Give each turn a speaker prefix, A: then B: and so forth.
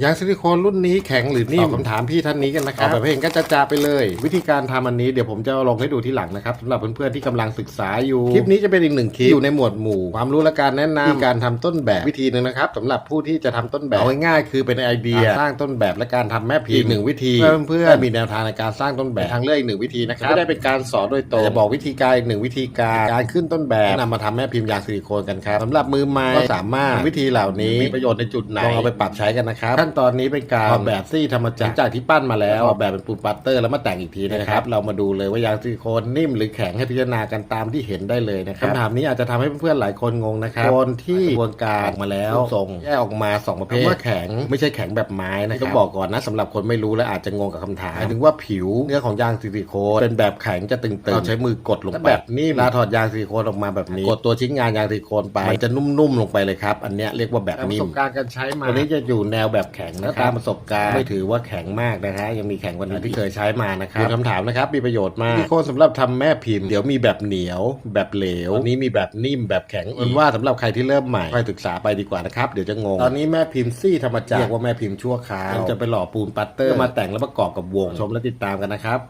A: ยางซิลิโคนรุ่นนี้แข็งหรือนิ่มตอบคำถามพี่ท่านนี้กันนะครับแบบให้เห็นก็จะจาไปเลย วิธีการทำอันนี้เดี๋ยวผมจะเอาลงให้ดูที่หลังนะครับสำหรับเพื่อนๆที่กำลังศึกษาอยู่ คลิปนี้จะเป็นอีกหนึ่งคลิปอยู่ในหมวดหมู่ ความรู้และการแนะนำวิธีการทำต้นแบบวิธีหนึ่งนะครับสำหรับผู้ที่จะทำต้นแบบเอาง่ายๆคือเป็นไอเดียสร้างต้นแบบและการทำแม่พิมพ์อีกหนึ่งวิธีเพื่อเพื่อนๆมีแนวทางในการสร้างต้นแบบทางเลือกอีกหนึ่งวิธีนะครับไม่ได้เป็นการสอนโดยตรงแต่บอกวิธีการอีกหนึ่งวิธีการการขึ้นต้นแบบนำมาทำแม่พิมพ์ยางซิลิโคนกันครับสำหรับมือใหม่ก็สามารถวิธีเหล่านี้มีประโยชน์ในจุดไหนลองเอาไปปรับใช้กันนะครับขั้นตอนนี้เป็นการออกแบบซี่ธรรมจักรหลังจากที่ปั้นมาแล้วออกแบบเป็นปูนปัตเตอร์แล้วมาแต่งอีกทีนะครับเรามาดูเลยว่ายางซิลิโคนนิ่มหรือแข็งให้พิจารณากันตามที่เห็นได้เลยนะครับคำถามนี้อาจจะทำให้เพื่อนๆหลายคนงงนะครับโคนที่กระบวนการออกมาแล้วรูปทรงแยกออกมาสองประเภทว่าแข็งไม่ใช่แข็งแบบไม้นะครับต้องบอกก่อนนะสำหรับคนไม่รู้และอาจจะงงกับคำถามหมายถึงว่าผิวเนื้อของยางซิลิโคนเป็นแบบแข็งจะตึงๆเราใช้มือกดลงไปแบบนิ่มเวลาถอดยางซิลิโคนออกมาแบบนี้กดตัวชิ้นงานยางซิลิโคนไปมันจะนุ่มๆลงไปเลยครับอันเนี้ยเรียกว่าแบบนิ่มประสบการณ์การใช้มาตัวนี้จะอยู่แนวแบบแข็งนะครับตามประสบการณ์ไม่ถือว่าแข็งมากนะฮะยังมีแข็งกว่านี้ที่เคยใช้มานะครับคำถามนะครับมีประโยชน์มากซิลิโคนสำหรับทำแม่พิมพ์เดี๋ยวมีแบบเหนียว แบบเหลวอันนี้มีแบบนิ่มแบบแข็งอีกว่าสำหรับใครที่เริ่มใหม่ค่อยศึกษาไปดีกว่านะครับเดี๋ยวจะงงตอนนี้แม่พิมพ์ซี่ธรรมจักรเรียกว่าแม่พิมพ์ชั่วคราวจะไปหล่อปูนปัตเตอร์มาแต่งแล้วประกอบกับวงชมและติดตามกันนะครับ